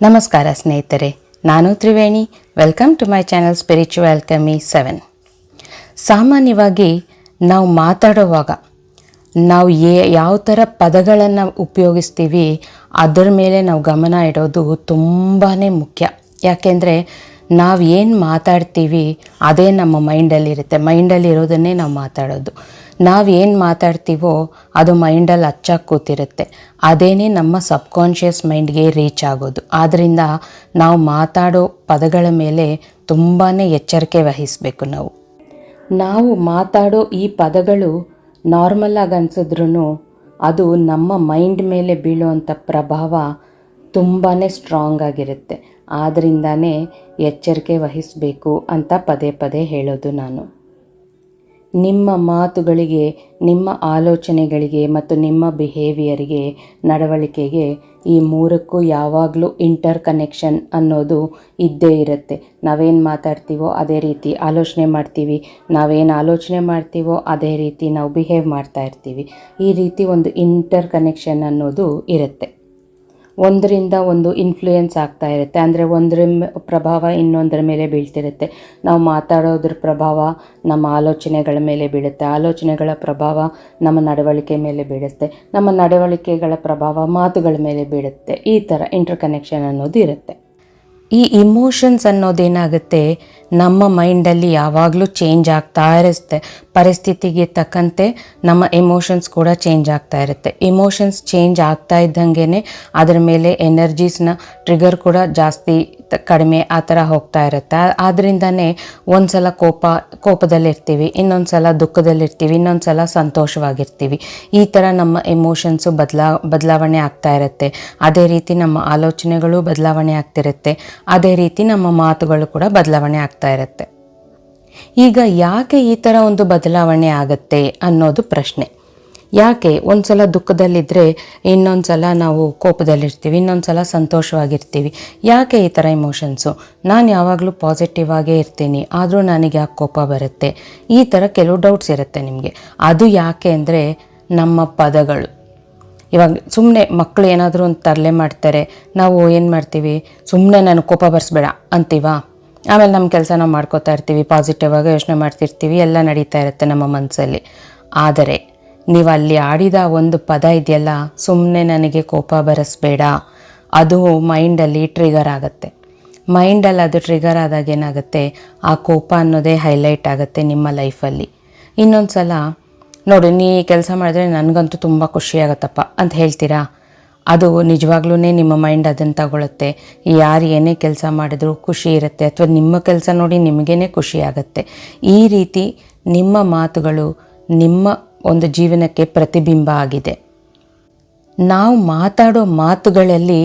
ನಮಸ್ಕಾರ ಸ್ನೇಹಿತರೆ, ನಾನು Triveni. Welcome to my channel spiritual ಕಮಿ ಸೆವೆನ್ ಸಾಮಾನ್ಯವಾಗಿ ನಾವು ಮಾತಾಡುವಾಗ ನಾವು ಏ ಯಾವ ಥರ ಪದಗಳನ್ನು ಉಪಯೋಗಿಸ್ತೀವಿ, ಅದರ ಮೇಲೆ ನಾವು ಗಮನ ಇಡೋದು ತುಂಬಾ ಮುಖ್ಯ. ಯಾಕೆಂದರೆ ನಾವು ಏನು ಮಾತಾಡ್ತೀವಿ, ಅದೇ ನಮ್ಮ ಮೈಂಡಲ್ಲಿರುತ್ತೆ ಮೈಂಡಲ್ಲಿರೋದನ್ನೇ ನಾವು ಮಾತಾಡೋದು. ನಾವು ಏನು ಮಾತಾಡ್ತೀವೋ ಅದು ಮೈಂಡಲ್ಲಿ ಹಚ್ಚಾಗಿ ಕೂತಿರುತ್ತೆ. ಅದೇನೇ ನಮ್ಮ ಸಬ್ಕಾನ್ಷಿಯಸ್ ಮೈಂಡ್ಗೆ ರೀಚ್ ಆಗೋದು. ಆದ್ದರಿಂದ ನಾವು ಮಾತಾಡೋ ಪದಗಳ ಮೇಲೆ ತುಂಬಾ ಎಚ್ಚರಿಕೆ ವಹಿಸಬೇಕು ನಾವು. ನಾವು ಮಾತಾಡೋ ಈ ಪದಗಳು ನಾರ್ಮಲ್ ಆಗಿ ಅದು ನಮ್ಮ ಮೈಂಡ್ ಮೇಲೆ ಬೀಳುವಂಥ ಪ್ರಭಾವ ತುಂಬಾ ಸ್ಟ್ರಾಂಗ್ ಆಗಿರುತ್ತೆ. ಆದ್ದರಿಂದನೇ ಎಚ್ಚರಿಕೆ ವಹಿಸಬೇಕು ಅಂತ ಪದೇ ಪದೇ ಹೇಳೋದು ನಾನು. ನಿಮ್ಮ ಮಾತುಗಳಿಗೆ, ನಿಮ್ಮ ಆಲೋಚನೆಗಳಿಗೆ ಮತ್ತು ನಿಮ್ಮ ಬಿಹೇವಿಯರಿಗೆ ನಡವಳಿಕೆಗೆ ಈ ಮೂರಕ್ಕೂ ಯಾವಾಗಲೂ ಇಂಟರ್ ಕನೆಕ್ಷನ್ ಅನ್ನೋದು ಇದ್ದೇ ಇರುತ್ತೆ. ನಾವೇನು ಮಾತಾಡ್ತೀವೋ ಅದೇ ರೀತಿ ಆಲೋಚನೆ ಮಾಡ್ತೀವಿ. ನಾವೇನು ಆಲೋಚನೆ ಮಾಡ್ತೀವೋ ಅದೇ ರೀತಿ ನಾವು ಬಿಹೇವ್ ಮಾಡ್ತಾ ಇರ್ತೀವಿ. ಈ ರೀತಿ ಒಂದು ಇಂಟರ್ ಕನೆಕ್ಷನ್ ಅನ್ನೋದು ಇರುತ್ತೆ. ಒಂದರಿಂದ ಒಂದು ಇನ್ಫ್ಲೂಯೆನ್ಸ್ ಆಗ್ತಾ ಇರುತ್ತೆ. ಅಂದರೆ ಒಂದರ ಪ್ರಭಾವ ಇನ್ನೊಂದರ ಮೇಲೆ ಬೀಳ್ತಿರುತ್ತೆ. ನಾವು ಮಾತಾಡೋದ್ರ ಪ್ರಭಾವ ನಮ್ಮ ಆಲೋಚನೆಗಳ ಮೇಲೆ ಬೀಳುತ್ತೆ. ಆಲೋಚನೆಗಳ ಪ್ರಭಾವ ನಮ್ಮ ನಡವಳಿಕೆ ಮೇಲೆ ಬೀಳುತ್ತೆ. ನಮ್ಮ ನಡವಳಿಕೆಗಳ ಪ್ರಭಾವ ಮಾತುಗಳ ಮೇಲೆ ಬೀಳುತ್ತೆ. ಈ ಥರ ಇಂಟರ್ ಕನೆಕ್ಷನ್ ಅನ್ನೋದು ಇರುತ್ತೆ. ಈ ಇಮೋಷನ್ಸ್ ಅನ್ನೋದೇನಾಗುತ್ತೆ ನಮ್ಮ ಮೈಂಡಲ್ಲಿ ಯಾವಾಗಲೂ ಚೇಂಜ್ ಆಗ್ತಾ ಇರುತ್ತೆ. ಪರಿಸ್ಥಿತಿಗೆ ತಕ್ಕಂತೆ ನಮ್ಮ ಎಮೋಷನ್ಸ್ ಕೂಡ ಚೇಂಜ್ ಆಗ್ತಾ ಇರುತ್ತೆ. ಇಮೋಷನ್ಸ್ ಚೇಂಜ್ ಆಗ್ತಾ ಇದ್ದಂಗೆ ಅದರ ಮೇಲೆ ಎನರ್ಜೀಸ್ನ ಟ್ರಿಗರ್ ಕೂಡ ಜಾಸ್ತಿ ಕಡಿಮೆ ಆ ಥರ ಹೋಗ್ತಾ ಇರುತ್ತೆ. ಆದ್ದರಿಂದನೇ ಒಂದು ಸಲ ಕೋಪ, ಕೋಪದಲ್ಲಿರ್ತೀವಿ ಇನ್ನೊಂದು ಸಲ ದುಃಖದಲ್ಲಿರ್ತೀವಿ ಇನ್ನೊಂದು ಸಲ ಸಂತೋಷವಾಗಿರ್ತೀವಿ. ಈ ಥರ ನಮ್ಮ ಎಮೋಷನ್ಸು ಬದಲಾ, ಬದಲಾವಣೆ ಆಗ್ತಾ ಇರುತ್ತೆ. ಅದೇ ರೀತಿ ನಮ್ಮ ಆಲೋಚನೆಗಳು ಬದಲಾವಣೆ ಆಗ್ತಿರುತ್ತೆ. ಅದೇ ರೀತಿ ನಮ್ಮ ಮಾತುಗಳು ಕೂಡ ಬದಲಾವಣೆ ಆಗ್ತಾ ಇರುತ್ತೆ. ಈಗ ಯಾಕೆ ಈ ಥರ ಒಂದು ಬದಲಾವಣೆ ಆಗುತ್ತೆ ಅನ್ನೋದು ಪ್ರಶ್ನೆ. ಯಾಕೆ ಒಂದು ಸಲ ದುಃಖದಲ್ಲಿದ್ದರೆ ಇನ್ನೊಂದು ಸಲ ನಾವು ಕೋಪದಲ್ಲಿರ್ತೀವಿ ಇನ್ನೊಂದು ಸಲ ಸಂತೋಷವಾಗಿರ್ತೀವಿ. ಯಾಕೆ ಈ ಥರ ಇಮೋಷನ್ಸು ನಾನು ಯಾವಾಗಲೂ ಪಾಸಿಟಿವ್ ಆಗೇ ಇರ್ತೀನಿ, ಆದರೂ ನನಗೆ ಯಾಕೆ ಕೋಪ ಬರುತ್ತೆ? ಈ ಥರ ಕೆಲವು ಡೌಟ್ಸ್ ಇರುತ್ತೆ ನಿಮಗೆ. ಅದು ಯಾಕೆ ಅಂದರೆ ನಮ್ಮ ಪದಗಳು. ಇವಾಗ ಸುಮ್ಮನೆ ಮಕ್ಕಳು ಏನಾದರೂ ಒಂದು ತರಲೆ ಮಾಡ್ತಾರೆ, ನಾವು ಏನು ಮಾಡ್ತೀವಿ? ಸುಮ್ಮನೆ ನಾನು ಕೋಪ ಬರ್ಸ್ಬೇಡ, ಅಂತೀವಾ? ಆಮೇಲೆ ನಮ್ಮ ಕೆಲಸ ನಾವು ಮಾಡ್ಕೋತಾ ಇರ್ತೀವಿ ಪಾಸಿಟಿವ್ ಆಗಿ ಯೋಚನೆ ಮಾಡ್ತಿರ್ತೀವಿ, ಎಲ್ಲ ನಡೀತಾ ಇರುತ್ತೆ ನಮ್ಮ ಮನಸ್ಸಲ್ಲಿ ಆದರೆ ನೀವು ಅಲ್ಲಿ ಆಡಿದ ಒಂದು ಪದ ಇದೆಯಲ್ಲ ಸುಮ್ಮನೆ ನನಗೆ ಕೋಪ ಬರೆಸ್ಬೇಡ. ಅದು ಮೈಂಡಲ್ಲಿ ಟ್ರಿಗರ್ ಆಗುತ್ತೆ. ಮೈಂಡಲ್ಲಿ ಅದು ಟ್ರಿಗರ್ ಆದಾಗ ಏನಾಗುತ್ತೆ? ಆ ಕೋಪ ಅನ್ನೋದೇ ಹೈಲೈಟ್ ಆಗುತ್ತೆ ನಿಮ್ಮ ಲೈಫಲ್ಲಿ ಇನ್ನೊಂದು ಸಲ ನೋಡಿ, ನೀ ಕೆಲಸ ಮಾಡಿದ್ರೆ ನನಗಂತೂ ತುಂಬ ಖುಷಿಯಾಗತ್ತಪ್ಪ ಅಂತ ಹೇಳ್ತೀರಾ? ಅದು ನಿಜವಾಗ್ಲೂ ನಿಮ್ಮ ಮೈಂಡ್ ಅದನ್ನು ತಗೊಳುತ್ತೆ. ಯಾರು ಏನೇ ಕೆಲಸ ಮಾಡಿದ್ರು ಖುಷಿ ಇರುತ್ತೆ. ಅಥವಾ ನಿಮ್ಮ ಕೆಲಸ ನೋಡಿ ನಿಮಗೇ ಖುಷಿ ಆಗುತ್ತೆ. ಈ ರೀತಿ ನಿಮ್ಮ ಮಾತುಗಳು ನಿಮ್ಮ ಒಂದು ಜೀವನಕ್ಕೆ ಪ್ರತಿಬಿಂಬ ಆಗಿದೆ. ನಾವು ಮಾತಾಡೋ ಮಾತುಗಳಲ್ಲಿ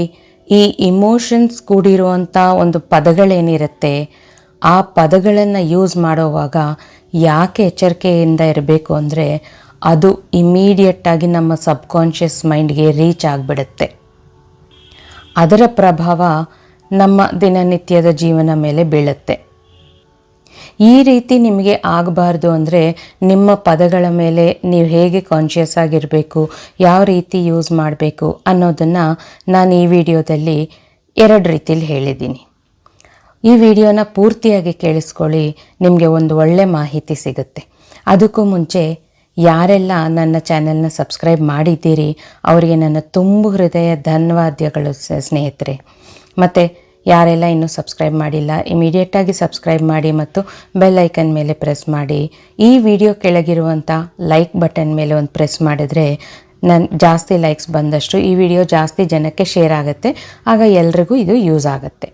ಈ ಇಮೋಷನ್ಸ್ ಕೂಡಿರುವಂಥ ಒಂದು ಪದಗಳೇನಿರುತ್ತೆ, ಆ ಪದಗಳನ್ನು ಯೂಸ್ ಮಾಡೋವಾಗ ಯಾಕೆ ಎಚ್ಚರಿಕೆಯಿಂದ ಇರಬೇಕು ಅಂದರೆ ಅದು ಇಮಿಡಿಯೇಟಾಗಿ ನಮ್ಮ ಸಬ್ಕಾನ್ಷಿಯಸ್ ಮೈಂಡ್ಗೆ ರೀಚ್ ಆಗಿಬಿಡುತ್ತೆ. ಅದರ ಪ್ರಭಾವ ನಮ್ಮ ದಿನನಿತ್ಯದ ಜೀವನ ಮೇಲೆ ಬೀಳುತ್ತೆ. ಈ ರೀತಿ ನಿಮಗೆ ಆಗಬಾರ್ದು ಅಂದರೆ ನಿಮ್ಮ ಪದಗಳ ಮೇಲೆ ನೀವು ಹೇಗೆ ಕಾನ್ಷಿಯಸ್ ಆಗಿರಬೇಕು, ಯಾವ ರೀತಿ ಯೂಸ್ ಮಾಡಬೇಕು ಅನ್ನೋದನ್ನು ನಾನು ಈ ವಿಡಿಯೋದಲ್ಲಿ ಎರಡು ರೀತಿಯಲ್ಲಿ ಹೇಳಿದ್ದೀನಿ. ಈ ವಿಡಿಯೋನ ಪೂರ್ತಿಯಾಗಿ ಕೇಳಿಸ್ಕೊಳ್ಳಿ, ನಿಮಗೆ ಒಂದು ಒಳ್ಳೆ ಮಾಹಿತಿ ಸಿಗುತ್ತೆ. ಅದಕ್ಕೂ ಮುಂಚೆ ಯಾರೆಲ್ಲ ನನ್ನ ಚಾನೆಲ್ನ ಸಬ್ಸ್ಕ್ರೈಬ್ ಮಾಡಿದ್ದೀರಿ, ಅವರಿಗೆ ನನ್ನ ತುಂಬು ಹೃದಯ ಧನ್ಯವಾದಗಳು ಸ್ನೇಹಿತರೆ. ಮತ್ತು ಯಾರೆಲ್ಲ ಇನ್ನೂ ಸಬ್ಸ್ಕ್ರೈಬ್ ಮಾಡಿಲ್ಲ ಇಮಿಡಿಯೇಟಾಗಿ ಸಬ್ಸ್ಕ್ರೈಬ್ ಮಾಡಿ ಮತ್ತು ಬೆಲ್ ಐಕನ್ ಮೇಲೆ ಪ್ರೆಸ್ ಮಾಡಿ. ಈ ವಿಡಿಯೋ ಕೆಳಗಿರುವಂಥ ಲೈಕ್ ಬಟನ್ ಮೇಲೆ ಒಂದು ಪ್ರೆಸ್ ಮಾಡಿದರೆ ನನ್ನ ಜಾಸ್ತಿ ಲೈಕ್ಸ್ ಬಂದಷ್ಟು ಈ ವಿಡಿಯೋ ಜಾಸ್ತಿ ಜನಕ್ಕೆ ಶೇರ್ ಆಗುತ್ತೆ, ಆಗ ಎಲ್ರಿಗೂ ಇದು ಯೂಸ್ ಆಗುತ್ತೆ.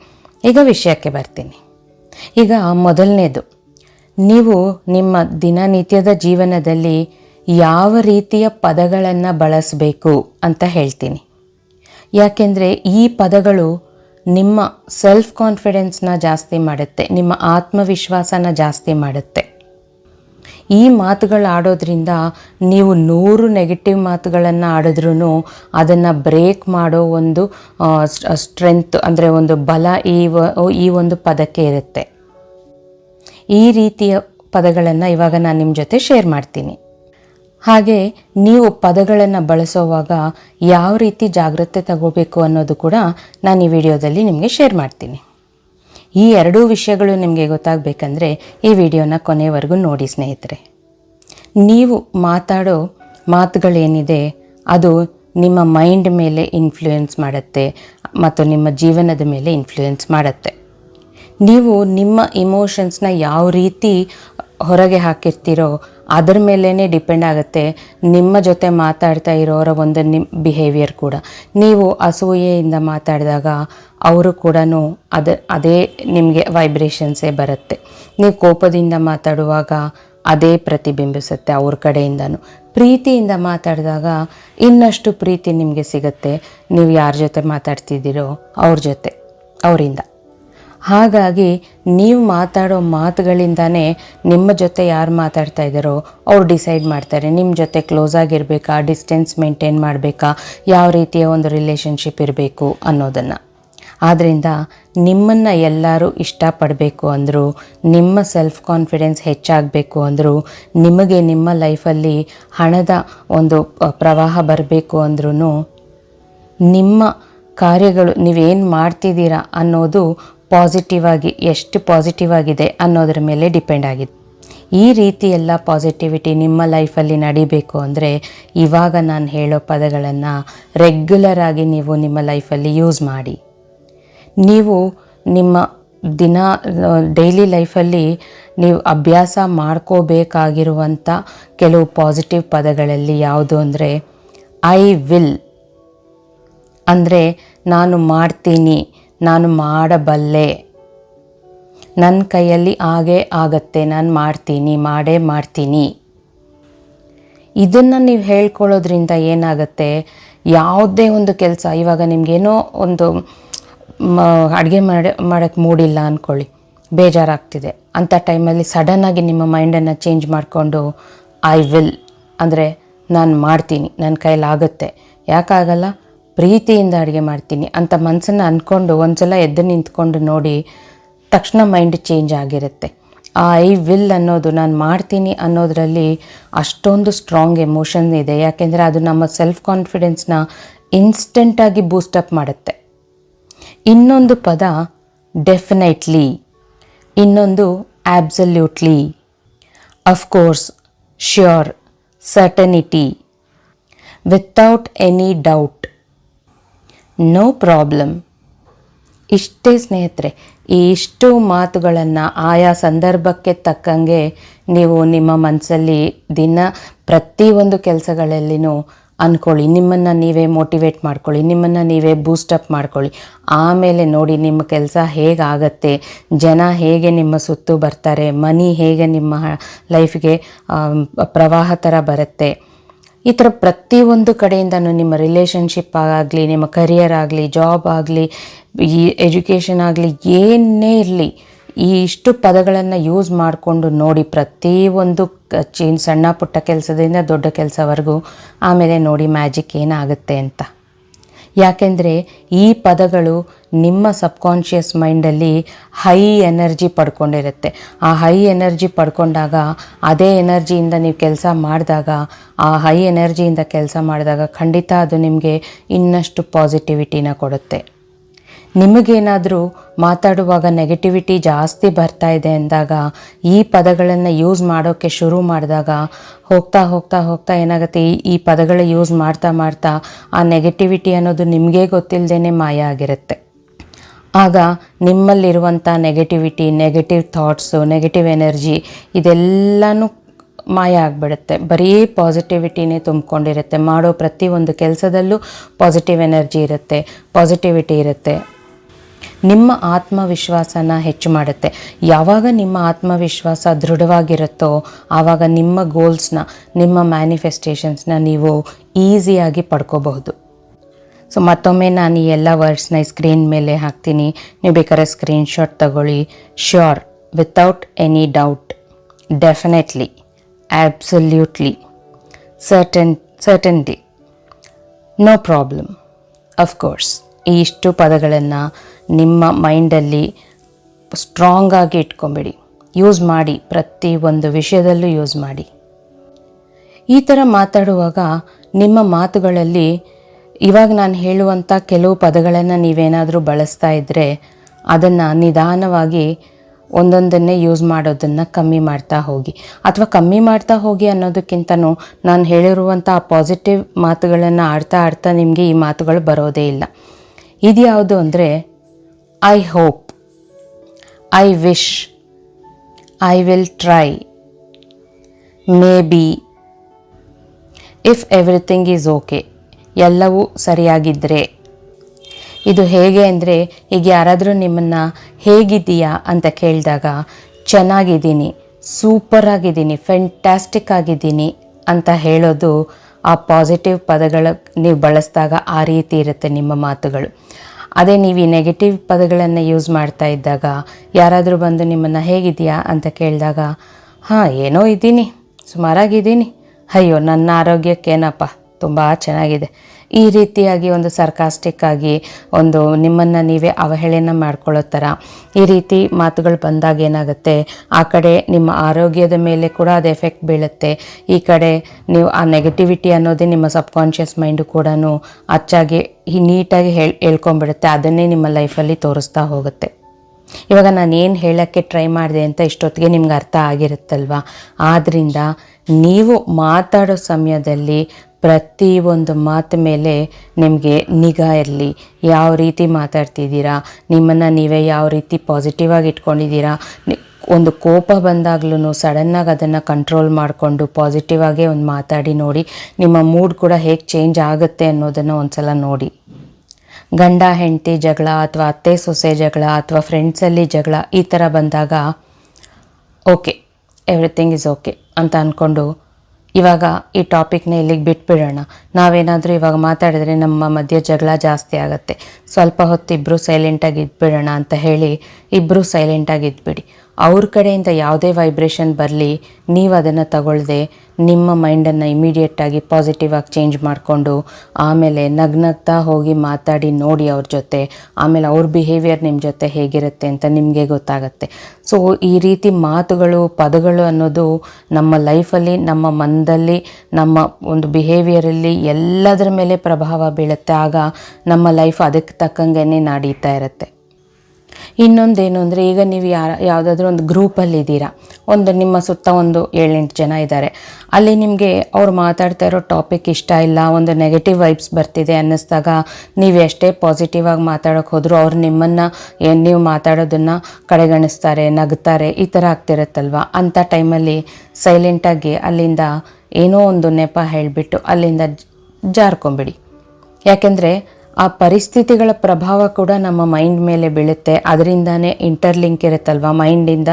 ಈಗ ವಿಷಯಕ್ಕೆ ಬರ್ತೀನಿ. ಈಗ ಮೊದಲನೇದು. ನೀವು ನಿಮ್ಮ ದಿನನಿತ್ಯದ ಜೀವನದಲ್ಲಿ ಯಾವ ರೀತಿಯ ಪದಗಳನ್ನು ಬಳಸಬೇಕು ಅಂತ ಹೇಳ್ತೀನಿ. ಯಾಕೆಂದರೆ ಈ ಪದಗಳು ನಿಮ್ಮ ಸೆಲ್ಫ್ ಕಾನ್ಫಿಡೆನ್ಸ್ನ ಜಾಸ್ತಿ ಮಾಡುತ್ತೆ, ನಿಮ್ಮ ಆತ್ಮವಿಶ್ವಾಸನ ಜಾಸ್ತಿ ಮಾಡುತ್ತೆ. ಈ ಮಾತುಗಳು ಆಡೋದ್ರಿಂದ ನೀವು ನೂರು ನೆಗೆಟಿವ್ ಮಾತುಗಳನ್ನು ಆಡಿದ್ರೂ ಅದನ್ನು ಬ್ರೇಕ್ ಮಾಡೋ ಒಂದು ಸ್ಟ್ರೆಂತ್ ಅಂದರೆ ಒಂದು ಬಲ ಈ ಈ ಒಂದು ಪದಕ್ಕೆ ಇರುತ್ತೆ. ಈ ರೀತಿಯ ಪದಗಳನ್ನು ಇವಾಗ ನಾನು ನಿಮ್ಮ ಜೊತೆ ಶೇರ್ ಮಾಡ್ತೀನಿ. ಹಾಗೆ ನೀವು ಪದಗಳನ್ನು ಬಳಸೋವಾಗ ಯಾವ ರೀತಿ ಜಾಗ್ರತೆ ತಗೋಬೇಕು ಅನ್ನೋದು ಕೂಡ ನಾನು ಈ ವಿಡಿಯೋದಲ್ಲಿ ನಿಮಗೆ ಶೇರ್ ಮಾಡ್ತೀನಿ. ಈ ಎರಡೂ ವಿಷಯಗಳು ನಿಮಗೆ ಗೊತ್ತಾಗಬೇಕಂದ್ರೆ ಈ ವಿಡಿಯೋನ ಕೊನೆಯವರೆಗೂ ನೋಡಿ ಸ್ನೇಹಿತರೆ. ನೀವು ಮಾತಾಡೋ ಮಾತುಗಳೇನಿದೆ, ಅದು ನಿಮ್ಮ ಮೈಂಡ್ ಮೇಲೆ ಇನ್ಫ್ಲೂಯೆನ್ಸ್ ಮಾಡುತ್ತೆ ಮತ್ತು ನಿಮ್ಮ ಜೀವನದ ಮೇಲೆ ಇನ್ಫ್ಲೂಯೆನ್ಸ್ ಮಾಡುತ್ತೆ. ನೀವು ನಿಮ್ಮ ಇಮೋಷನ್ಸ್ನ ಯಾವ ರೀತಿ ಹೊರಗೆ ಹಾಕಿರ್ತೀರೋ ಅದರ ಮೇಲೇ ಡಿಪೆಂಡ್ ಆಗುತ್ತೆ. ನಿಮ್ಮ ಜೊತೆ ಮಾತಾಡ್ತಾ ಇರೋರ ಒಂದು ನಿಮ್ಮ ಬಿಹೇವಿಯರ್ ಕೂಡ. ನೀವು ಅಸೂಯೆಯಿಂದ ಮಾತಾಡಿದಾಗ ಅವರು ಕೂಡ ಅದ, ಅದೇ ನಿಮಗೆ ವೈಬ್ರೇಷನ್ಸೇ ಬರುತ್ತೆ. ನೀವು ಕೋಪದಿಂದ ಮಾತಾಡುವಾಗ ಅದೇ ಪ್ರತಿಬಿಂಬಿಸುತ್ತೆ ಅವ್ರ ಕಡೆಯಿಂದನೂ. ಪ್ರೀತಿಯಿಂದ ಮಾತಾಡಿದಾಗ ಇನ್ನಷ್ಟು ಪ್ರೀತಿ ನಿಮಗೆ ಸಿಗುತ್ತೆ. ನೀವು ಯಾರ ಜೊತೆ ಮಾತಾಡ್ತಿದ್ದೀರೋ ಅವ್ರ ಜೊತೆ, ಅವರಿಂದ. ಹಾಗಾಗಿ ನೀವು ಮಾತಾಡೋ ಮಾತುಗಳಿಂದನೇ ನಿಮ್ಮ ಜೊತೆ ಯಾರು ಮಾತಾಡ್ತಾ ಇದ್ದಾರೋ ಅವ್ರು ಡಿಸೈಡ್ ಮಾಡ್ತಾರೆ. ನಿಮ್ಮ ಜೊತೆ ಕ್ಲೋಸ್ ಆಗಿರಬೇಕಾ ಡಿಸ್ಟೆನ್ಸ್ ಮೇಂಟೈನ್ ಮಾಡಬೇಕಾ, ಯಾವ ರೀತಿಯ ಒಂದು ರಿಲೇಷನ್ಶಿಪ್ ಇರಬೇಕು ಅನ್ನೋದನ್ನು. ಆದ್ದರಿಂದ ನಿಮ್ಮನ್ನು ಎಲ್ಲರೂ ಇಷ್ಟಪಡಬೇಕು ಅಂದರೂ, ನಿಮ್ಮ ಸೆಲ್ಫ್ ಕಾನ್ಫಿಡೆನ್ಸ್ ಹೆಚ್ಚಾಗಬೇಕು ಅಂದರೂ, ನಿಮಗೆ ನಿಮ್ಮ ಲೈಫಲ್ಲಿ ಹಣದ ಒಂದು ಪ್ರವಾಹ ಬರಬೇಕು ಅಂದ್ರೂ ನಿಮ್ಮ ಕಾರ್ಯಗಳು ನೀವೇನು ಮಾಡ್ತಿದ್ದೀರಾ ಅನ್ನೋದು ಪಾಸಿಟಿವ್ ಆಗಿ ಎಷ್ಟು ಪಾಸಿಟಿವ್ ಆಗಿದೆ ಅನ್ನೋದ್ರ ಮೇಲೆ ಡಿಪೆಂಡ್ ಆಗಿದೆ. ಈ ರೀತಿ ಎಲ್ಲ ಪಾಸಿಟಿವಿಟಿ ನಿಮ್ಮ ಲೈಫಲ್ಲಿ ನಡಿಬೇಕು ಅಂದರೆ ಇವಾಗ ನಾನು ಹೇಳೋ ಪದಗಳನ್ನು ರೆಗ್ಯುಲರ್ ಆಗಿ ನೀವು ನಿಮ್ಮ ಲೈಫಲ್ಲಿ ಯೂಸ್ ಮಾಡಿ. ನೀವು ನಿಮ್ಮ ದಿನ ಡೈಲಿ ಲೈಫಲ್ಲಿ ನೀವು ಅಭ್ಯಾಸ ಮಾಡ್ಕೋಬೇಕಾಗಿರುವಂಥ ಕೆಲವು ಪಾಸಿಟಿವ್ ಪದಗಳಲ್ಲಿ ಯಾವುದು ಅಂದರೆ ಐ ವಿಲ್ ಅಂದರೆ, ನಾನು ಮಾಡ್ತೀನಿ ನಾನು ಮಾಡಬಲ್ಲೆ. ನನ್ನ ಕೈಯಲ್ಲಿ ಆಗೇ ಆಗತ್ತೆ, ನಾನು ಮಾಡ್ತೀನಿ, ಮಾಡೇ ಮಾಡ್ತೀನಿ. ಇದನ್ನು ನೀವು ಹೇಳ್ಕೊಳ್ಳೋದ್ರಿಂದ ಏನಾಗುತ್ತೆ, ಯಾವುದೇ ಒಂದು ಕೆಲಸ, ಇವಾಗ ನಿಮಗೇನೋ ಒಂದು ಅಡುಗೆ ಮಾಡಿ ಮಾಡೋಕ್ಕೆ ಮೂಡಿಲ್ಲ ಅಂದ್ಕೊಳ್ಳಿ ಬೇಜಾರಾಗ್ತಿದೆ. ಅಂಥ ಟೈಮಲ್ಲಿ ಸಡನ್ನಾಗಿ ನಿಮ್ಮ ಮೈಂಡನ್ನು ಚೇಂಜ್ ಮಾಡಿಕೊಂಡು ಐ ವಿಲ್ ಅಂದರೆ, ನಾನು ಮಾಡ್ತೀನಿ ನನ್ನ ಕೈಲಾಗುತ್ತೆ ಯಾಕಾಗಲ್ಲ ಪ್ರೀತಿಯಿಂದ ಅಡುಗೆ ಮಾಡ್ತೀನಿ ಅಂತ ಮನಸ್ಸನ್ನು ಅಂದ್ಕೊಂಡು ಒಂದ್ಸಲ ಎದ್ದು ನಿಂತ್ಕೊಂಡು ನೋಡಿ ತಕ್ಷಣ ಮೈಂಡ್ ಚೇಂಜ್ ಆಗಿರುತ್ತೆ. ಆ ಐ ವಿಲ್ ಅನ್ನೋದು ನಾನು ಮಾಡ್ತೀನಿ ಅನ್ನೋದರಲ್ಲಿ ಅಷ್ಟೊಂದು ಸ್ಟ್ರಾಂಗ್ ಎಮೋಷನ್ ಇದೆ. ಯಾಕೆಂದರೆ ಅದು ನಮ್ಮ ಸೆಲ್ಫ್ ಕಾನ್ಫಿಡೆನ್ಸ್ನ ಇನ್ಸ್ಟೆಂಟಾಗಿ ಬೂಸ್ಟಪ್ ಮಾಡುತ್ತೆ. ಇನ್ನೊಂದು ಪದ ಡೆಫಿನೆಟ್ಲಿ ಇನ್ನೊಂದು absolutely of course sure certainty without any doubt no problem ಇಷ್ಟೇ ಸ್ನೇಹಿತರೆ, ಇಷ್ಟು ಮಾತುಗಳನ್ನು ಆಯಾ ಸಂದರ್ಭಕ್ಕೆ ತಕ್ಕಂಗೆ ನೀವು ನಿಮ್ಮ ಮನಸ್ಸಲ್ಲಿ ದಿನ ಪ್ರತಿಯೊಂದು ಕೆಲಸಗಳಲ್ಲಿನೂ ಅಂದ್ಕೊಳ್ಳಿ ನಿಮ್ಮನ್ನು ನೀವೇ ಮೋಟಿವೇಟ್ ಮಾಡ್ಕೊಳ್ಳಿ. ನಿಮ್ಮನ್ನು ನೀವೇ ಬೂಸ್ಟಪ್ ಮಾಡ್ಕೊಳ್ಳಿ. ಆಮೇಲೆ ನೋಡಿ ನಿಮ್ಮ ಕೆಲಸ ಹೇಗಾಗತ್ತೆ, ಜನ ಹೇಗೆ ನಿಮ್ಮ ಸುತ್ತು ಬರ್ತಾರೆ, ಮನಿ ಹೇಗೆ ನಿಮ್ಮ ಲೈಫ್ಗೆ ಪ್ರವಾಹ ಥರ ಬರುತ್ತೆ ಈ ಥರ ಪ್ರತಿಯೊಂದು ಕಡೆಯಿಂದನೂ ನಿಮ್ಮ ರಿಲೇಷನ್ಶಿಪ್ ಆಗಲಿ, ನಿಮ್ಮ ಕರಿಯರ್ ಆಗಲಿ ಜಾಬ್ ಆಗಲಿ, ಈ ಎಜುಕೇಷನ್ ಆಗಲಿ, ಏನೇ ಇರಲಿ, ಈ ಇಷ್ಟು ಪದಗಳನ್ನು ಯೂಸ್ ಮಾಡಿಕೊಂಡು ನೋಡಿ ಪ್ರತಿಯೊಂದು ಚೀನ್ ಸಣ್ಣ ಪುಟ್ಟ ಕೆಲಸದಿಂದ ದೊಡ್ಡ ಕೆಲಸವರೆಗೂ ಆಮೇಲೆ ನೋಡಿ ಮ್ಯಾಜಿಕ್ ಏನಾಗುತ್ತೆ ಅಂತ. ಯಾಕೆಂದರೆ ಈ ಪದಗಳು ನಿಮ್ಮ ಸಬ್ಕಾನ್ಷಿಯಸ್ ಮೈಂಡಲ್ಲಿ ಹೈ ಎನರ್ಜಿ ಪಡ್ಕೊಂಡಿರುತ್ತೆ. ಆ ಹೈ ಎನರ್ಜಿ ಪಡ್ಕೊಂಡಾಗ ಅದೇ ಎನರ್ಜಿಯಿಂದ ನೀವು ಕೆಲಸ ಮಾಡಿದಾಗ, ಆ ಹೈ ಎನರ್ಜಿಯಿಂದ ಕೆಲಸ ಮಾಡಿದಾಗ ಖಂಡಿತ ಅದು ನಿಮಗೆ ಇನ್ನಷ್ಟು ಪಾಸಿಟಿವಿಟಿನ ಕೊಡುತ್ತೆ. ನಿಮಗೇನಾದರೂ ಮಾತಾಡುವಾಗ ನೆಗೆಟಿವಿಟಿ ಜಾಸ್ತಿ ಬರ್ತಾ ಇದೆ ಅಂದಾಗ ಈ ಪದಗಳನ್ನು ಯೂಸ್ ಮಾಡೋಕ್ಕೆ ಶುರು ಮಾಡಿದಾಗ ಹೋಗ್ತಾ ಹೋಗ್ತಾ ಹೋಗ್ತಾ ಏನಾಗುತ್ತೆ? ಈ ಈ ಪದಗಳ ಯೂಸ್ ಮಾಡ್ತಾ ಮಾಡ್ತಾ ಆ ನೆಗೆಟಿವಿಟಿ ಅನ್ನೋದು ನಿಮಗೇ ಗೊತ್ತಿಲ್ಲದೇ ಮಾಯ ಆಗಿರುತ್ತೆ. ಆಗ ನಿಮ್ಮಲ್ಲಿರುವಂಥ negativity negative thoughts negative energy ಇದೆಲ್ಲನೂ ಮಾಯ ಆಗಿಬಿಡುತ್ತೆ. ಬರೀ ಪಾಸಿಟಿವಿಟಿನೇ ತುಂಬಿಕೊಂಡಿರುತ್ತೆ. ಮಾಡೋ ಪ್ರತಿಯೊಂದು ಕೆಲಸದಲ್ಲೂ ಪಾಸಿಟಿವ್ ಎನರ್ಜಿ ಇರುತ್ತೆ. ಪಾಸಿಟಿವಿಟಿ ಇರುತ್ತೆ. ನಿಮ್ಮ ಆತ್ಮವಿಶ್ವಾಸನ ಹೆಚ್ಚು ಮಾಡುತ್ತೆ. ಯಾವಾಗ ನಿಮ್ಮ ಆತ್ಮವಿಶ್ವಾಸ ದೃಢವಾಗಿರುತ್ತೋ, ಆವಾಗ ನಿಮ್ಮ ಗೋಲ್ಸ್ನ ನಿಮ್ಮ ಮ್ಯಾನಿಫೆಸ್ಟೇಷನ್ಸ್ನ ನೀವು ಈಸಿಯಾಗಿ ಪಡ್ಕೋಬಹುದು. ಸೊ ಮತ್ತೊಮ್ಮೆ ನಾನು ಈ ಎಲ್ಲ ವರ್ಡ್ಸ್ನ ಸ್ಕ್ರೀನ್ ಮೇಲೆ ಹಾಕ್ತೀನಿ. ನೀವು ಬೇಕಾದ್ರೆ ಸ್ಕ್ರೀನ್ಶಾಟ್ ತಗೊಳ್ಳಿ. Sure without any doubt definitely absolutely certain certainty no problem of course ಈ ಇಷ್ಟು ಪದಗಳನ್ನು ನಿಮ್ಮ ಮೈಂಡಲ್ಲಿ ಸ್ಟ್ರಾಂಗ್ ಆಗಿ ಇಟ್ಕೊಂಬಿಡಿ. ಯೂಸ್ ಮಾಡಿ, ಪ್ರತಿ ಒಂದು ವಿಷಯದಲ್ಲೂ ಯೂಸ್ ಮಾಡಿ. ಈ ಥರ ಮಾತಾಡುವಾಗ ನಿಮ್ಮ ಮಾತುಗಳಲ್ಲಿ ಇವಾಗ ನಾನು ಹೇಳುವಂಥ ಕೆಲವು ಪದಗಳನ್ನು ನೀವೇನಾದರೂ ಬಳಸ್ತಾ ಇದ್ದರೆ ಅದನ್ನು ನಿಧಾನವಾಗಿ ಒಂದೊಂದನ್ನೇ ಯೂಸ್ ಮಾಡೋದನ್ನು ಕಮ್ಮಿ ಮಾಡ್ತಾ ಹೋಗಿ. ಅಥವಾ ಕಮ್ಮಿ ಮಾಡ್ತಾ ಹೋಗಿ ಅನ್ನೋದಕ್ಕಿಂತನೂ ನಾನು ಹೇಳಿರುವಂಥ ಪಾಸಿಟಿವ್ ಮಾತುಗಳನ್ನು ಆಡ್ತಾ ಆಡ್ತಾ ನಿಮಗೆ ಈ ಮಾತುಗಳು ಬರೋದೇ ಇಲ್ಲ. ಇದು ಯಾವುದು ಅಂದರೆ I hope I wish I will try maybe if everything is okay ಎಲ್ಲವೂ ಸರಿಯಾಗಿದ್ದರೆ ಇದು ಹೇಗೆ ಅಂದರೆ, ಈಗ ಯಾರಾದರೂ ನಿಮ್ಮನ್ನು ಹೇಗಿದ್ದೀಯಾ ಅಂತ ಕೇಳಿದಾಗ, ಚೆನ್ನಾಗಿದ್ದೀನಿ ಸೂಪರ್ ಆಗಿದ್ದೀನಿ ಆಗಿದ್ದೀನಿ ಅಂತ ಹೇಳೋದು ಆ ಪಾಸಿಟಿವ್ ಪದಗಳ ನೀವು ಬಳಸಿದಾಗ ಆ ರೀತಿ ಇರುತ್ತೆ ನಿಮ್ಮ ಮಾತುಗಳು. ಅದೇ ನೀವು ಈ ನೆಗೆಟಿವ್ ಪದಗಳನ್ನು ಯೂಸ್ ಮಾಡ್ತಾ ಇದ್ದಾಗ ಯಾರಾದರೂ ಬಂದು ನಿಮ್ಮನ್ನು ಹೇಗಿದೆಯಾ ಅಂತ ಕೇಳಿದಾಗ, ಹಾಂ, ಏನೋ ಇದ್ದೀನಿ ಸುಮಾರಾಗಿದ್ದೀನಿ ಅಯ್ಯೋ, ನನ್ನ ಆರೋಗ್ಯಕ್ಕೇನಪ್ಪ, ತುಂಬ ಚೆನ್ನಾಗಿದೆ. ಈ ರೀತಿಯಾಗಿ ಒಂದು ಸರ್ಕಾಸ್ಟಿಕ್ ಆಗಿ ಒಂದು ನಿಮ್ಮನ್ನು ನೀವೇ ಅವಹೇಳನ ಮಾಡ್ಕೊಳ್ಳೋ ಥರ ಈ ರೀತಿ ಮಾತುಗಳು ಬಂದಾಗ ಏನಾಗುತ್ತೆ? ಆ ಕಡೆ ನಿಮ್ಮ ಆರೋಗ್ಯದ ಮೇಲೆ ಕೂಡ ಅದು ಎಫೆಕ್ಟ್ ಬೀಳುತ್ತೆ. ಈ ಕಡೆ ನೀವು ಆ ನೆಗೆಟಿವಿಟಿ ಅನ್ನೋದೇ ನಿಮ್ಮ ಸಬ್ಕಾನ್ಷಿಯಸ್ ಮೈಂಡು ಕೂಡ ಅಚ್ಚಾಗಿ, ನೀಟಾಗಿ ಹೇಳ್ ಹೇಳ್ಕೊಂಬಿಡುತ್ತೆ ಅದನ್ನೇ ನಿಮ್ಮ ಲೈಫಲ್ಲಿ ತೋರಿಸ್ತಾ ಹೋಗುತ್ತೆ. ಇವಾಗ ನಾನು ಏನು ಹೇಳೋಕ್ಕೆ ಟ್ರೈ ಮಾಡಿದೆ ಅಂತ ಇಷ್ಟೊತ್ತಿಗೆ ನಿಮ್ಗೆ ಅರ್ಥ ಆಗಿರುತ್ತಲ್ವ? ಆದ್ದರಿಂದ ನೀವು ಮಾತಾಡೋ ಸಮಯದಲ್ಲಿ ಪ್ರತಿ ಒಂದು ಮಾತು ಮೇಲೆ ನಿಮಗೆ ನಿಗಾ ಇರಲಿ. ಯಾವ ರೀತಿ ಮಾತಾಡ್ತಿದ್ದೀರಾ? ನಿಮ್ಮನ್ನು ನೀವೇ ಯಾವ ರೀತಿ ಪಾಸಿಟಿವ್ ಆಗಿ ಇಟ್ಕೊಂಡಿದ್ದೀರಾ? ಒಂದು ಕೋಪ ಬಂದಾಗ್ಲೂ ಸಡನ್ನಾಗಿ ಅದನ್ನು ಕಂಟ್ರೋಲ್ ಮಾಡಿಕೊಂಡು ಪಾಸಿಟಿವ್ ಆಗೇ ಒಂದು ಮಾತಾಡಿ ನೋಡಿ. ನಿಮ್ಮ ಮೂಡ್ ಕೂಡ ಹೇಗೆ ಚೇಂಜ್ ಆಗುತ್ತೆ ಅನ್ನೋದನ್ನು ಒಂದ್ಸಲ ನೋಡಿ. ಗಂಡ, ಹೆಂಡತಿ ಜಗಳ ಅಥವಾ ಅತ್ತೆ, ಸೊಸೆ ಜಗಳ ಅಥವಾ ಫ್ರೆಂಡ್ಸಲ್ಲಿ ಜಗಳ ಈ ಥರ ಬಂದಾಗ ಓಕೆ ಎವ್ರಿಥಿಂಗ್ ಈಸ್ ಓಕೆ ಅಂತ ಅಂದ್ಕೊಂಡು ಇವಾಗ ಈ ಟಾಪಿಕ್ನ ಇಲ್ಲಿಗೆ ಬಿಟ್ಬಿಡೋಣ. ನಾವೇನಾದರೂ ಇವಾಗ ಮಾತಾಡಿದ್ರೆ ನಮ್ಮ ಮಧ್ಯೆ ಜಗಳ ಜಾಸ್ತಿ ಆಗುತ್ತೆ. ಸ್ವಲ್ಪ ಹೊತ್ತು ಇಬ್ಬರು ಸೈಲೆಂಟಾಗಿ ಇದ್ಬಿಡೋಣ ಅಂತ ಹೇಳಿ ಇಬ್ಬರು ಸೈಲೆಂಟಾಗಿ ಇದ್ಬಿಡಿ. ಅವ್ರ ಕಡೆಯಿಂದ ಯಾವುದೇ ವೈಬ್ರೇಷನ್ ಬರಲಿ, ನೀವು ಅದನ್ನು ತಗೊಳ್ಳದೆ ನಿಮ್ಮ ಮೈಂಡನ್ನು ಇಮಿಡಿಯೇಟಾಗಿ ಪಾಸಿಟಿವ್ ಆಗಿ ಚೇಂಜ್ ಮಾಡಿಕೊಂಡು, ಆಮೇಲೆ ನಗ್ನಗ್ತಾ ಹೋಗಿ ಮಾತಾಡಿ ನೋಡಿ ಅವ್ರ ಜೊತೆ, ಆಮೇಲೆ ಅವ್ರ ಬಿಹೇವಿಯರ್ ನಿಮ್ಮ ಜೊತೆ ಹೇಗಿರುತ್ತೆ ಅಂತ ನಿಮಗೆ ಗೊತ್ತಾಗುತ್ತೆ. ಸೊ ಈ ರೀತಿ ಮಾತುಗಳು, ಪದಗಳು ಅನ್ನೋದು ನಮ್ಮ ಲೈಫಲ್ಲಿ ನಮ್ಮ ಮನದಲ್ಲಿ, ನಮ್ಮ ಒಂದು ಬಿಹೇವಿಯರಲ್ಲಿ ಎಲ್ಲದರ ಮೇಲೆ ಪ್ರಭಾವ ಬೀಳುತ್ತೆ. ಆಗ ನಮ್ಮ ಲೈಫ್ ಅದಕ್ಕೆ ತಕ್ಕಂಗೆ ನಡೀತಾ ಇರುತ್ತೆ. ಇನ್ನೊಂದೇನು ಅಂದರೆ ಈಗ ನೀವು ಯಾರ ಯಾವುದಾದ್ರೂ ಒಂದು ಗ್ರೂಪಲ್ಲಿದ್ದೀರಾ ಒಂದು ನಿಮ್ಮ ಸುತ್ತ ಒಂದು ಏಳೆಂಟು ಜನ ಇದ್ದಾರೆ. ಅಲ್ಲಿ ನಿಮಗೆ ಅವ್ರು ಮಾತಾಡ್ತಾ ಇರೋ ಟಾಪಿಕ್ ಇಷ್ಟ ಇಲ್ಲ, ಒಂದು ನೆಗೆಟಿವ್ ವೈಬ್ಸ್ ಬರ್ತಿದೆ ಅನ್ನಿಸ್ದಾಗ ನೀವು ಎಷ್ಟೇ ಪಾಸಿಟಿವ್ ಆಗಿ ಮಾತಾಡೋಕೆ ಹೋದರೂ ಅವ್ರು ನಿಮ್ಮನ್ನು ಏನು ನೀವು ಮಾತಾಡೋದನ್ನು ಕಡೆಗಣಿಸ್ತಾರೆ, ನಗ್ತಾರೆ, ಈ ಥರ ಆಗ್ತಿರುತ್ತಲ್ವ? ಅಂಥ ಟೈಮಲ್ಲಿ ಸೈಲೆಂಟಾಗಿ ಅಲ್ಲಿಂದ ಏನೋ ಒಂದು ನೆಪ ಹೇಳಿಬಿಟ್ಟು ಅಲ್ಲಿಂದ ಜಾರ್ಕೊಂಬಿಡಿ ಯಾಕೆಂದರೆ ಆ ಪರಿಸ್ಥಿತಿಗಳ ಪ್ರಭಾವ ಕೂಡ ನಮ್ಮ ಮೈಂಡ್ ಮೇಲೆ ಬೀಳುತ್ತೆ. ಅದರಿಂದನೇ ಇಂಟರ್ಲಿಂಕ್ ಇರುತ್ತಲ್ವ? ಮೈಂಡಿಂದ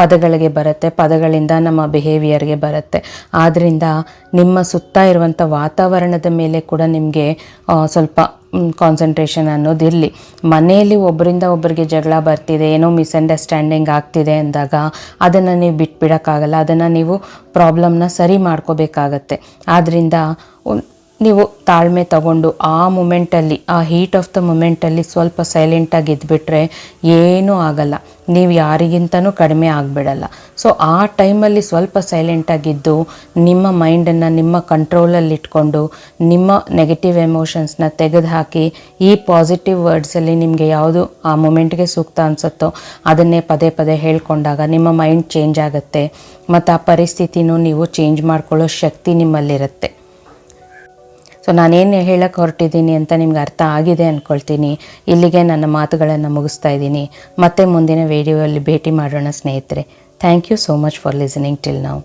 ಪದಗಳಿಗೆ ಬರುತ್ತೆ, ಪದಗಳಿಂದ ನಮ್ಮ ಬಿಹೇವಿಯರ್ಗೆ ಬರುತ್ತೆ. ಆದ್ದರಿಂದ ನಿಮ್ಮ ಸುತ್ತ ಇರುವಂಥ ವಾತಾವರಣದ ಮೇಲೆ ಕೂಡ ನಿಮಗೆ ಸ್ವಲ್ಪ ಕಾನ್ಸಂಟ್ರೇಷನ್ ಅನ್ನೋದಿರಲಿ ಮನೆಯಲ್ಲಿ ಒಬ್ಬರಿಂದ ಒಬ್ಬರಿಗೆ ಜಗಳ ಬರ್ತಿದೆ, ಏನೋ ಮಿಸ್ಅಂಡರ್ಸ್ಟ್ಯಾಂಡಿಂಗ್ ಆಗ್ತಿದೆ ಅಂದಾಗ ಅದನ್ನು ನೀವು ಬಿಟ್ಬಿಡೋಕ್ಕಾಗಲ್ಲ. ಅದನ್ನು ನೀವು ಪ್ರಾಬ್ಲಮ್ನ ಸರಿ ಮಾಡ್ಕೋಬೇಕಾಗತ್ತೆ. ಆದ್ದರಿಂದ ನೀವು ತಾಳ್ಮೆ ತಗೊಂಡು ಆ ಮೂಮೆಂಟಲ್ಲಿ ಆ ಹೀಟ್ ಆಫ್ ದ ಮೂಮೆಂಟಲ್ಲಿ ಸ್ವಲ್ಪ ಸೈಲೆಂಟಾಗಿ ಇದ್ಬಿಟ್ರೆ ಏನೂ ಆಗಲ್ಲ. ನೀವು ಯಾರಿಗಿಂತನೂ ಕಡಿಮೆ ಆಗಿಬಿಡಲ್ಲ. ಸೊ ಆ ಟೈಮಲ್ಲಿ ಸ್ವಲ್ಪ ಸೈಲೆಂಟಾಗಿದ್ದು ನಿಮ್ಮ ಮೈಂಡನ್ನು ನಿಮ್ಮ ಕಂಟ್ರೋಲಲ್ಲಿ ಇಟ್ಕೊಂಡು ನಿಮ್ಮ ನೆಗೆಟಿವ್ ಎಮೋಷನ್ಸ್ನ ತೆಗೆದುಹಾಕಿ ಈ ಪಾಸಿಟಿವ್ ವರ್ಡ್ಸಲ್ಲಿ ನಿಮಗೆ ಯಾವುದು ಆ ಮೂಮೆಂಟ್ಗೆ ಸೂಕ್ತ ಅನಿಸುತ್ತೋ ಅದನ್ನೇ ಪದೇ ಪದೇ ಹೇಳ್ಕೊಂಡಾಗ ನಿಮ್ಮ ಮೈಂಡ್ ಚೇಂಜ್ ಆಗುತ್ತೆ. ಮತ್ತು ಆ ಪರಿಸ್ಥಿತಿನೂ ನೀವು ಚೇಂಜ್ ಮಾಡ್ಕೊಳ್ಳೋ ಶಕ್ತಿ ನಿಮ್ಮಲ್ಲಿರುತ್ತೆ. ಸೊ ನಾನೇನು ಹೇಳಕ್ಕೆ ಹೊರಟಿದ್ದೀನಿ ಅಂತ ನಿಮ್ಗೆ ಅರ್ಥ ಆಗಿದೆ ಅಂದ್ಕೊಳ್ತೀನಿ ಇಲ್ಲಿಗೆ ನನ್ನ ಮಾತುಗಳನ್ನು ಮುಗಿಸ್ತಾ ಇದ್ದೀನಿ. ಮತ್ತೆ ಮುಂದಿನ ವಿಡಿಯೋಯಲ್ಲಿ ಭೇಟಿ ಮಾಡೋಣ ಸ್ನೇಹಿತರೆ. Thank you so much for listening till ನಾವು